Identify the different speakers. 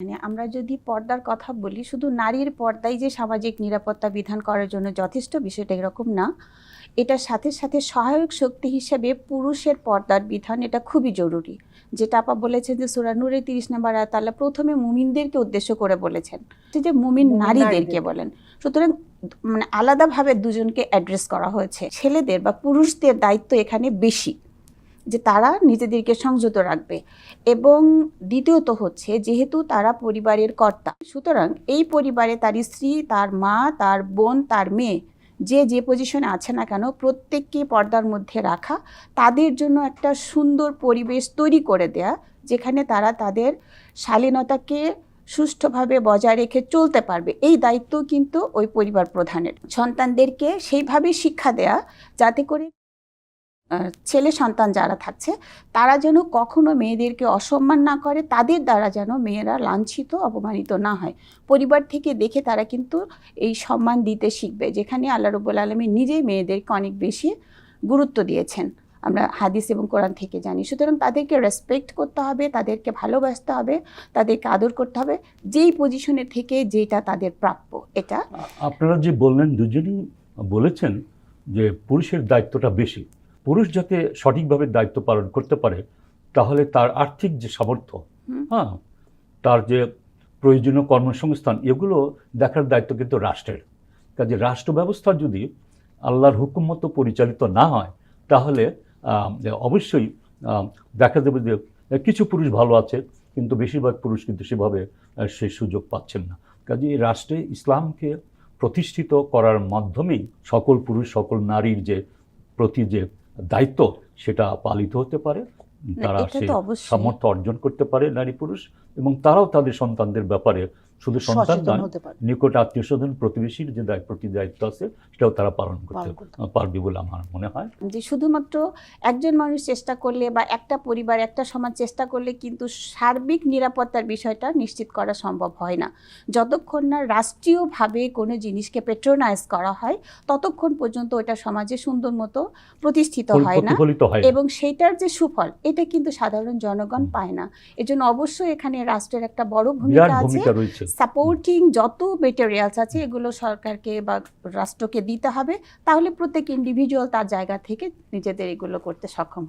Speaker 1: মানে আমরা যদি পর্দার কথা বলি শুধু নারীর পর্দাই যে সামাজিক নিরাপত্তা বিধান করার জন্য যথেষ্ট বিষয়টা এরকম না। এটার সাথে সাথে সহায়ক শক্তি হিসেবে পুরুষের পর্দার বিধান এটা খুবই জরুরি। যেটা আপা বলেছেন যে সুরা নূরের তিরিশ নম্বর আয়াত আল্লাহ প্রথমে মুমিনদেরকে উদ্দেশ্য করে বলেছেন। যে মুমিন নারীদেরকে। বলেন। সুতরাং মানে আলাদাভাবে দুজনকে অ্যাড্রেস করা হয়েছে। ছেলেদের বা পুরুষদের দায়িত্ব এখানে বেশি। যে তারা নিজেদেরকে সংযত রাখবে। এবং দ্বিতীয়ত হচ্ছে যেহেতু তারা পরিবারের কর্তা, সুতরাং এই পরিবারে তার স্ত্রী, তার মা, তার বোন, তার মেয়ে যে যে পজিশনে আছে না কেন প্রত্যেককে পর্দার মধ্যে রাখা, তাদের জন্য একটা সুন্দর পরিবেশ তৈরি করে দেয়া, যেখানে তারা তাদের শালীনতাকে সুষ্ঠুভাবে বজায় রেখে চলতে পারবে। এই দায়িত্ব কিন্তু ওই পরিবার প্রধানের। সন্তানদেরকে সেইভাবে শিক্ষা দেয়া, যাতে করে ছেলে সন্তান যারা থাকছে, তারা যেন কখনো মেয়েদেরকে অসম্মান না করে, তাদের দ্বারা যেন মেয়েরা লাঞ্ছিত, অপমানিত না হয়। পরিবার থেকে দেখে তারা কিন্তু এই সম্মান দিতে শিখবে, যেখানে আল্লাহ রব্বুল আলমী নিজেই মেয়েদেরকে অনেক বেশি গুরুত্ব দিয়েছেন। আমরা হাদিস এবং কোরআন থেকে জানি। সুতরাং তাদেরকে রেসপেক্ট করতে হবে, তাদেরকে ভালোবাসতে হবে, তাদেরকে আদর করতে হবে, যেই পজিশনে থেকে যেটা তাদের প্রাপ্য, এটা
Speaker 2: আপনারা যে বললেন, দুজনই বলেছেন যে পুরুষের দায়িত্বটা বেশি। পুরুষ যাতে সঠিকভাবে দায়িত্ব পালন করতে পারে তাহলে তার আর্থিক যে সামর্থ্য হ্যাঁ তার যে প্রয়োজনীয় কর্মসংস্থান এগুলো দেখার দায়িত্ব কিন্তু রাষ্ট্রের। কাজে রাষ্ট্র ব্যবস্থা যদি আল্লাহর হুকুম মতো পরিচালিত না হয় তাহলে অবশ্যই দেখা যাবে যে কিছু পুরুষ ভালো আছে কিন্তু বেশিরভাগ পুরুষ কিন্তু সেভাবে সেই সুযোগ পাচ্ছেন না। কাজে এই রাষ্ট্রে ইসলামকে প্রতিষ্ঠিত করার মাধ্যমেই সকল পুরুষ সকল নারীর যে প্রতি যে দায়িত্ব সেটা পালিত হতে পারে তারা
Speaker 1: অবশ্যই।
Speaker 2: সামর্থ্য অর্জন করতে পারে নারী পুরুষ এবং তারাও তাদের সন্তানদের ব্যাপারে শুধু সন্তান নয় নিকট আত্মীয় স্বজন প্রতিবেশীর যে প্রতি দায়িত্ব আছে সেটাও তারা পালন করতে পারবে বলে আমার মনে হয়।
Speaker 1: যে শুধুমাত্র একজন মানুষ চেষ্টা করলে বা একটা পরিবার একটা সমাজ চেষ্টা করলে কিন্তু সার্বিক নিরাপত্তার বিষয়টা নিশ্চিত করা সম্ভব হয় না। যতক্ষণ না রাষ্ট্রীয়ভাবে কোনো জিনিসকে পেট্রোনাইজ করা হয় ততক্ষণ পর্যন্ত ওটা সমাজে সুন্দর মতো প্রতিষ্ঠিত হয় না। এবং সেইটার যে সুফল এটা কিন্তু সাধারণ জনগণ পায় না। এজন্য অবশ্যই এখানে রাষ্ট্রের একটা বড় ভূমিকা আছে। সাপোর্টিং যত মেটেরিয়ালস আছে এগুলো সরকারকে বা রাষ্ট্রকে দিতে হবে, তাহলে প্রত্যেক ইন্ডিভিজুয়াল তার জায়গা থেকে নিজেদের এগুলো করতে সক্ষম